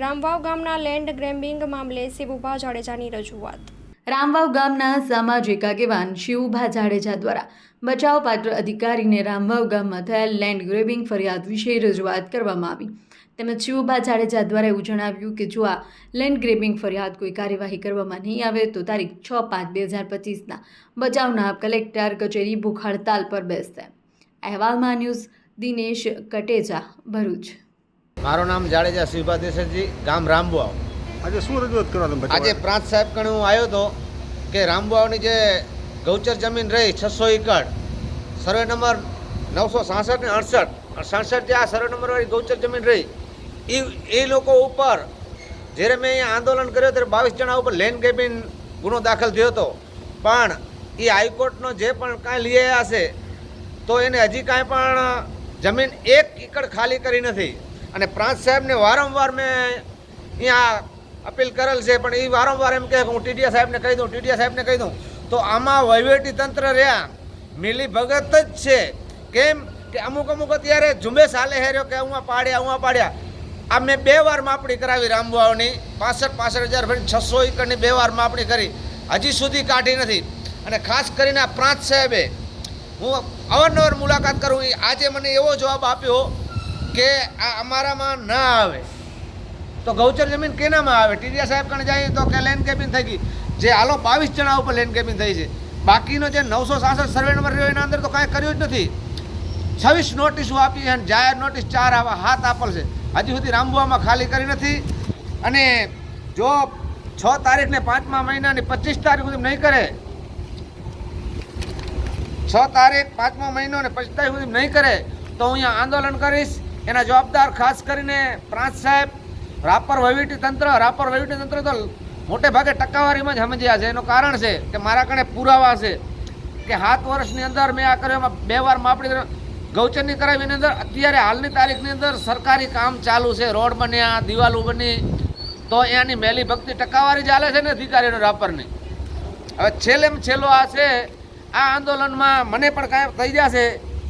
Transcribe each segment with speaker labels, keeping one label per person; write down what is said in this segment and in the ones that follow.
Speaker 1: રામવાવ ગામના લેન્ડ ગ્રેમ્બિંગ મામલે શિવુભા જાડેજાની રજૂઆત.
Speaker 2: રામવાવ ગામના સામાજિક આગેવાન શિવભા જાડેજા દ્વારા બચાવ પાત્ર અધિકારીને રામવાવ ગામમાં થયેલ લેન્ડ ગ્રેબિંગ ફરિયાદ વિશે રજૂઆત કરવામાં આવી. તેમજ શિવભા જાડેજા દ્વારા એવું જણાવ્યું કે જો આ લેન્ડ ગ્રેબિંગ ફરિયાદ કોઈ કાર્યવાહી કરવામાં નહીં આવે તો તારીખ છ પાંચ બે હજાર પચીસના બચાવના કલેક્ટર કચેરી ભૂખ હડતાલ પર બેસશે. અહેવાલમાં ન્યૂઝ દિનેશ કટેજા, ભરૂચ.
Speaker 3: મારું નામ જાડેજા શિવભા દેસાઈજી ગામ રામબુઆવ.
Speaker 4: આજે શું રજૂઆત કરવા તમે
Speaker 3: આજે પ્રાંત સાહેબ કણે હું આવ્યો હતો કે રામબુઆવની જે ગૌચર જમીન રહી છસો એકડ સર્વે નંબર નવસો સાસઠ ને અડસઠ સડસઠ જે આ સર્વે નંબરવાળી ગૌચર જમીન રહી. એ એ લોકો ઉપર જ્યારે મેં અહીંયા આંદોલન કર્યો ત્યારે બાવીસ જણા ઉપર લેન્ડ કેબિન ગુનો દાખલ થયો હતો. પણ એ હાઈકોર્ટનો જે પણ કાંઈ લઈ આવ્યા છે તો એને હજી કાંઈ પણ જમીન એક એકડ ખાલી કરી નથી. અને પ્રાંત સાહેબને વારંવાર મેં અહીંયા અપીલ કરેલ છે, પણ એ વારંવાર એમ કહે હું ટીડીયા સાહેબને કહી દઉં ટીડીયા સાહેબને કહી દઉં. તો આમાં વહીવટી તંત્ર રહ્યા. મિલી ભગત જ છે. કેમ કે અમુક અમુક અત્યારે ઝુંબેશ હાલે હેર્યો કે હું પાડ્યા હું પાડ્યા. આ મેં બે વાર માપણી કરાવી રામવાવની. પાસઠ પાસઠ હજાર ભરી છસો એકરની બે વાર માપણી કરી. હજી સુધી કાઢી નથી. અને ખાસ કરીને આ પ્રાંત સાહેબે હું અવારનવાર મુલાકાત કરું આજે મને એવો જવાબ આપ્યો કે આ અમારામાં ના આવે. તો ગૌચર જમીન કેનામાં આવે? ટીડીયા સાહેબ કણ જાય તો કે લેન્ડ કેપિંગ થઈ ગઈ. જે આલો બાવીસ જણા ઉપર લેન્ડ કેપિંગ થઈ છે. બાકીનો જે નવસો સાસઠ સર્વે નંબર રહ્યો એના અંદર તો કાંઈ કર્યું જ નથી. છવ્વીસ નોટિસો આપી છે અને જાહેર નોટિસ ચાર આવા હાથ આપેલ છે. હજી સુધી રામબુઆમાં ખાલી કરી નથી. અને જો છ તારીખને પાંચમા મહિનાની પચીસ તારીખ સુધી નહીં કરે, છ તારીખ પાંચમો મહિનો ને પચીસ તારીખ સુધી નહીં કરે, તો હું અહીંયા આંદોલન કરીશ. એના જવાબદાર ખાસ કરીને પ્રાંત સાહેબ, રાપર વહીવટી તંત્ર, રાપર વહીવટી તંત્ર તો મોટે ભાગે ટકાવારીમાં જ સમજ્યા છે. એનું કારણ છે કે મારા કણે પુરાવા છે કે સાત વર્ષની અંદર મેં આ કર્યો. એમાં બે વાર માપણી ગૌચરની કરાવીની અંદર અત્યારે હાલની તારીખની અંદર સરકારી કામ ચાલુ છે. રોડ બન્યા, દિવાલો બની. તો એની મેલી ભક્તિ ટકાવારી ચાલે છે ને અધિકારીઓને રાપરની? હવે છેલ્લે છેલ્લો આ છે. આ આંદોલનમાં મને પણ કાંઈ થઈ જશે.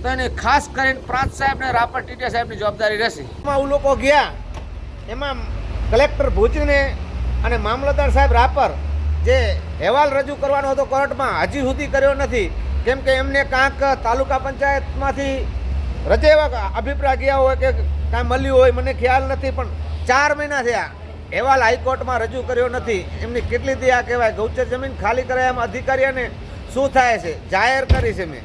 Speaker 3: તો એને ખાસ કરીને પ્રાંત સાહેબ ને રાપર ટીટીયા સાહેબની જવાબદારી રહેશે. એમાં લોકો ગયા. એમાં કલેક્ટર ભુજને અને મામલતદાર સાહેબ રાપર જે અહેવાલ રજૂ કરવાનો હતો કોર્ટમાં, હજી સુધી કર્યો નથી. કેમ કે એમને કાંક તાલુકા પંચાયતમાંથી રજે એવા અભિપ્રાય ગયા હોય કે કાંઈ મળ્યું હોય, મને ખ્યાલ નથી, પણ ચાર મહિના થયા. અહેવાલ હાઈકોર્ટમાં રજૂ કર્યો નથી. એમની કેટલી દયા કહેવાય? ગૌચર જમીન ખાલી કરાય એમ અધિકારીઓને શું થાય છે? જાહેર કરી છે મેં.